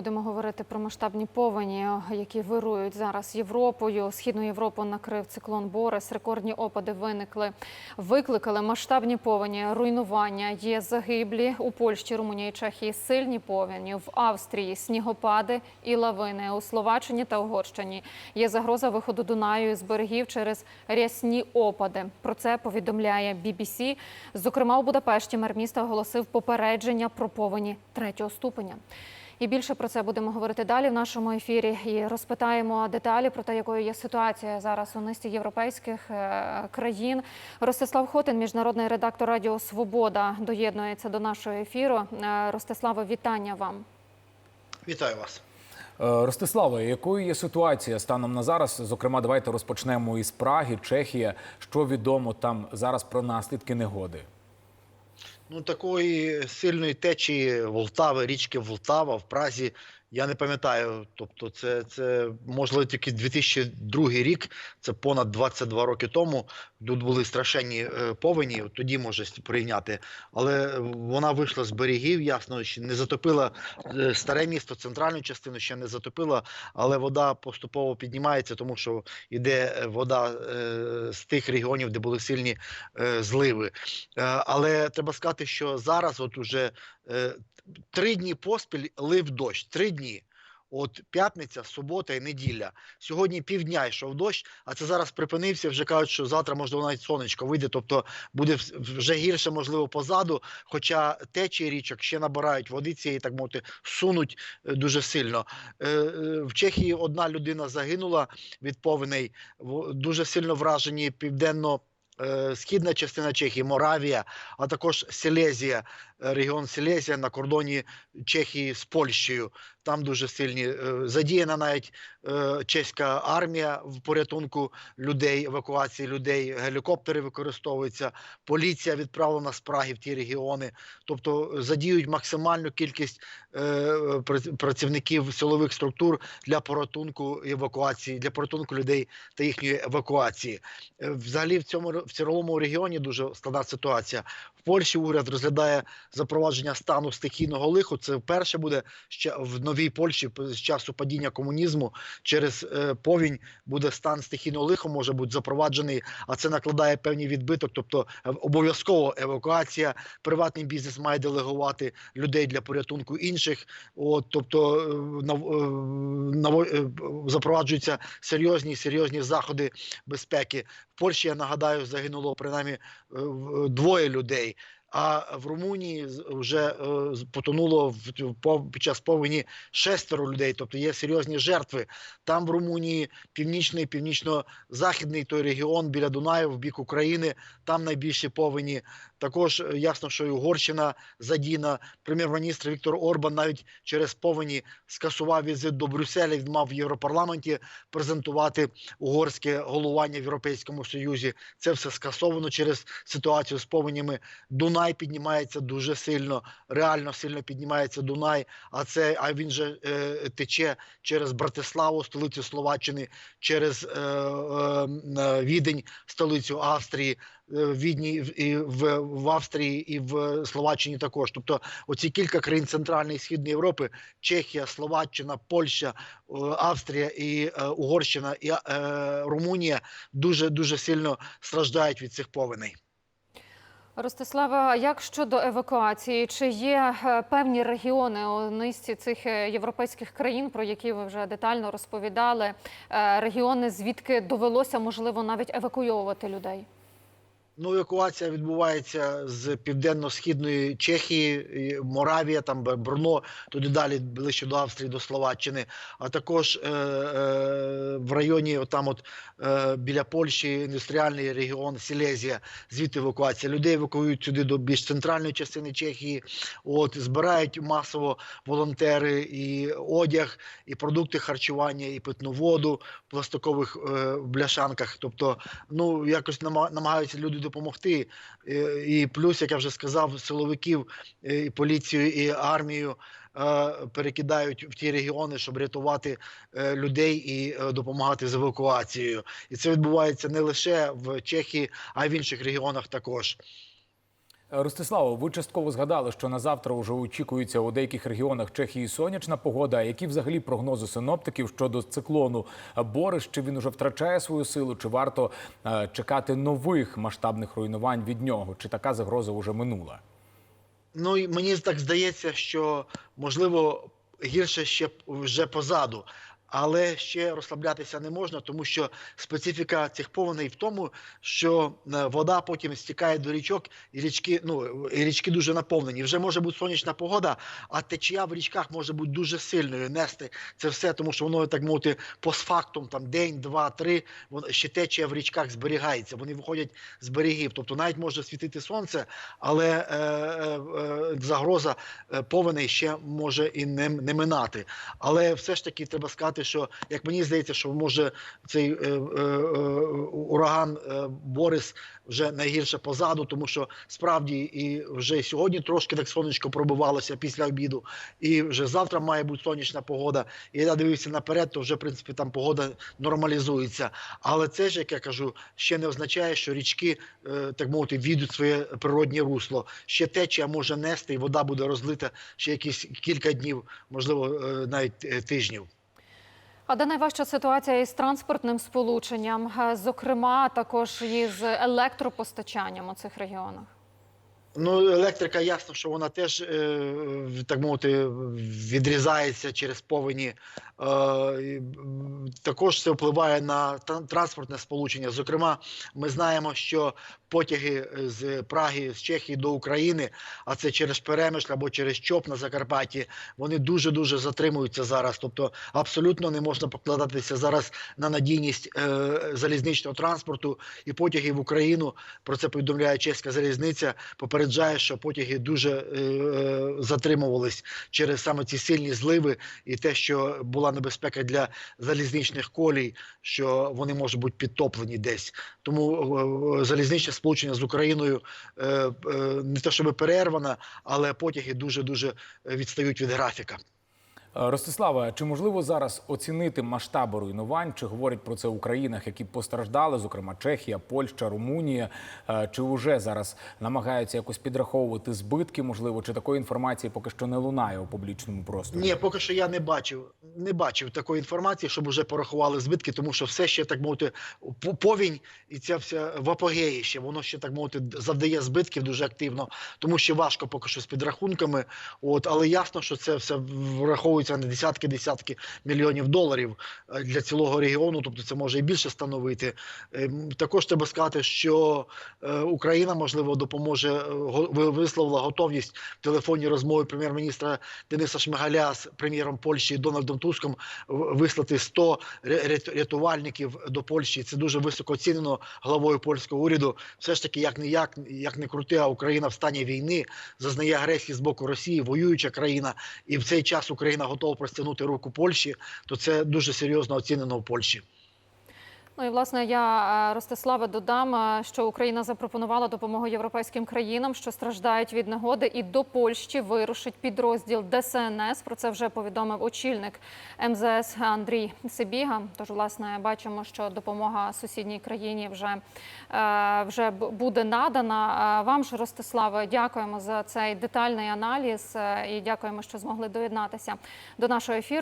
будемо говорити про масштабні повені, які вирують зараз Європою. Східну Європу накрив циклон Борис. Рекордні опади виникли, викликали масштабні повені, руйнування. Є загиблі у Польщі, Румунії, Чехії. Сильні повені в Австрії, снігопади і лавини у Словаччині та Угорщині. Є загроза виходу Дунаю з берегів через рясні опади. Про це повідомляє BBC. Зокрема, у Будапешті мер міста оголосив попередження про повені третього ступеня. І більше про це будемо говорити далі в нашому ефірі. І розпитаємо деталі про те, якою є ситуація зараз у низці європейських е, країн. Ростислав Хотин, міжнародний редактор Радіо Свобода, доєднується до нашого ефіру. Е, Ростиславе, вітання вам. Вітаю вас. Е, Ростиславе, якою є ситуація станом на зараз? Зокрема, давайте розпочнемо із Праги, Чехія. Що відомо там зараз про наслідки негоди? Ну такої сильної течії Волтави, річки Волтава в Празі. Я не пам'ятаю. Тобто, це, це можливо тільки 2002 рік, це понад 22 роки тому. Тут були страшенні е, повені, тоді може порівняти. Але вона вийшла з берегів, ясно, що не затопила е, старе місто, центральну частину ще не затопила, але вода поступово піднімається, тому що йде вода е, з тих регіонів, де були сильні зливи. Але треба сказати, що зараз, от уже три дні поспіль лив дощ. Три дні. От п'ятниця, субота і неділя. Сьогодні півдня йшов дощ, а це зараз припинився. Вже кажуть, що завтра можливо навіть сонечко вийде. Тобто буде вже гірше, можливо, позаду. Хоча течії річок ще набирають води цієї, так мовити, сунуть е, дуже сильно. Е, е, В Чехії одна людина загинула від повеней. Дуже сильно вражені південно. Східна частина Чехії, Моравія, а також Силезія, е, регіон Силезія на кордоні Чехії з Польщею. Там дуже сильні е, задіяна навіть е, чеська армія в порятунку людей, евакуації людей. Гелікоптери використовуються. Поліція відправлена з Праги в ті регіони. Тобто задіють максимальну кількість е, працівників силових структур для порятунку евакуації, для порятунку людей та їхньої евакуації. Взагалі в цьому в цілому регіоні дуже складна ситуація. В Польщі уряд розглядає запровадження стану стихійного лиху. Це вперше буде ще в новій Польщі з часу падіння комунізму. Через е, повінь буде стан стихійного лиху, може бути запроваджений, а це накладає певний відбиток. Тобто е, обов'язково евакуація. Приватний бізнес має делегувати людей для порятунку інших. От, тобто е, е, запроваджуються серйозні серйозні заходи безпеки. В Польщі я нагадаю, загинуло принаймні двоє людей. А в Румунії вже е, потонуло під час повені шестеро людей, тобто є серйозні жертви. Там в Румунії північний, північно-західний той регіон біля Дунаю в бік України. Там найбільші повені. Також е, ясно, що і Угорщина задіяна. Прем'єр-міністр Віктор Орбан навіть через повені скасував візит до Брюсселя. Він мав в Європарламенті презентувати угорське головування в Європейському Союзі. Це все скасовано через ситуацію з повенями. Дунай піднімається дуже сильно, реально сильно піднімається Дунай. А це а він же е, тече через Братиславу, столицю Словаччини, через е, е, е, Відень, столицю Австрії. е, В Відні і в, в Австрії і в Словаччині також. Тобто, оці кілька країн Центральної і Східної Європи: Чехія, Словаччина, Польща, е, Австрія і е, Угорщина і е, Румунія дуже дуже сильно страждають від цих повеней. Ростислава, як щодо евакуації? Чи є е, певні регіони у низці цих е, європейських країн, про які ви вже детально розповідали? е, Регіони, звідки довелося можливо навіть евакуйовувати людей? Ну, евакуація відбувається з південно-східної Чехії, Моравія, там Брно, туди далі ближче до Австрії, до Словаччини, а також е, е, в районі, отам от е, біля Польщі, індустріальний регіон Сілезія, звідти евакуація. Людей евакуюють сюди до більш центральної частини Чехії. От збирають масово волонтери і одяг, і продукти харчування, і питну воду в пластикових е, бляшанках. Тобто, ну якось намагаються люди допомогти. Е, І плюс, як я вже сказав, силовиків, е, і поліцію і армію е, перекидають в ті регіони, щоб рятувати людей і допомагати з евакуацією. І це відбувається не лише в Чехії, а й в інших регіонах також. Ростиславо, ви частково згадали, що на завтра вже очікується у деяких регіонах Чехії сонячна погода. Які взагалі прогнози синоптиків щодо циклону Борис? Чи він уже втрачає свою силу? Чи варто е, чекати нових масштабних руйнувань від нього? Чи така загроза вже минула? Ну і мені так здається, що можливо гірше ще вже позаду. Але ще розслаблятися не можна, тому що специфіка цих повеней в тому, що е, вода потім стікає до річок, і річки, ну і річки дуже наповнені. Вже може бути сонячна погода, а течія в річках може бути дуже сильною. Нести це все, тому що воно так мовити постфактум, там день, два, три. Воно ще течія в річках зберігається. Вони виходять з берегів. Тобто навіть може світити сонце, але е, е, е, загроза е, повеней ще може і не, не минати. Але все ж таки треба сказати, що як мені здається, що може цей е, е, е, ураган е, Борис вже найгірше позаду, тому що справді і вже сьогодні трошки так сонечко пробивалося після обіду, і вже завтра має бути сонячна погода. І я дивився наперед, то вже в принципі там погода нормалізується. Але це ж, як я кажу, ще не означає, що річки, е, так мовити, війдуть своє природнє русло. Ще течія може нести, і вода буде розлита ще якісь кілька днів, можливо, е, навіть е, тижнів. А де найважча ситуація із транспортним сполученням, Е, зокрема, також із електропостачанням у цих регіонах? Ну, електрика, ясно, що вона теж, е, так мовити, відрізається через повені. Е, також це впливає на транспортне сполучення. Зокрема, ми знаємо, що потяги з Праги, з Чехії до України, а це через Перемишль або через Чоп на Закарпатті, вони дуже-дуже затримуються зараз. Тобто абсолютно не можна покладатися зараз на надійність е, залізничного транспорту і потяги в Україну. Про це повідомляє чеська залізниця. Попереджає, що потяги дуже е, е, затримувались через саме ці сильні зливи і те, що була небезпека для залізничних колій, що вони можуть бути підтоплені десь. Тому е, е, залізничне сполучення з Україною е, е, не те, щоб перервано, але потяги дуже дуже відстають від графіка. Е, Ростислава, чи можливо зараз оцінити масштаби руйнувань? Чи говорять про це у країнах, які постраждали, зокрема Чехія, Польща, Румунія? Е, Чи вже зараз намагаються якось підраховувати збитки? Можливо, чи такої інформації поки що не лунає у публічному просторі? Ні, поки що я не бачив, не бачив такої інформації, щоб вже порахували збитки, тому що все ще так мовити повінь і ця вся в апогеї ще воно ще так мовити завдає збитків дуже активно, тому що важко поки що з підрахунками. От але ясно, що це все враховується на десятки десятки мільйонів доларів е, для цілого регіону. Тобто це може і більше становити. Ем, Також треба сказати, що е, Україна можливо допоможе е, висловила готовність в телефонній розмові прем'єр-міністра Дениса Шмигаля з прем'єром Польщі Дональдом Туском вислати 100 ре- рятувальників до Польщі. Це дуже високо оцінено главою польського уряду. Все ж таки, як не як, як не крути, а Україна в стані війни зазнає агресії з боку Росії, воююча країна, і в цей час Україна готова простягнути руку Польщі. То це дуже серйозно оцінено в Польщі. Ну і власне я е, Ростиславе додам, е, що Україна запропонувала допомогу європейським країнам, що страждають від негоди, і до Польщі вирушить підрозділ ДСНС. Про це вже повідомив очільник МЗС Андрій Сибіга. Тож, власне, бачимо, що допомога сусідній країні вже, е, вже буде надана. Вам ж, Ростиславе, дякуємо за цей детальний аналіз і дякуємо, що змогли доєднатися до нашого ефіру.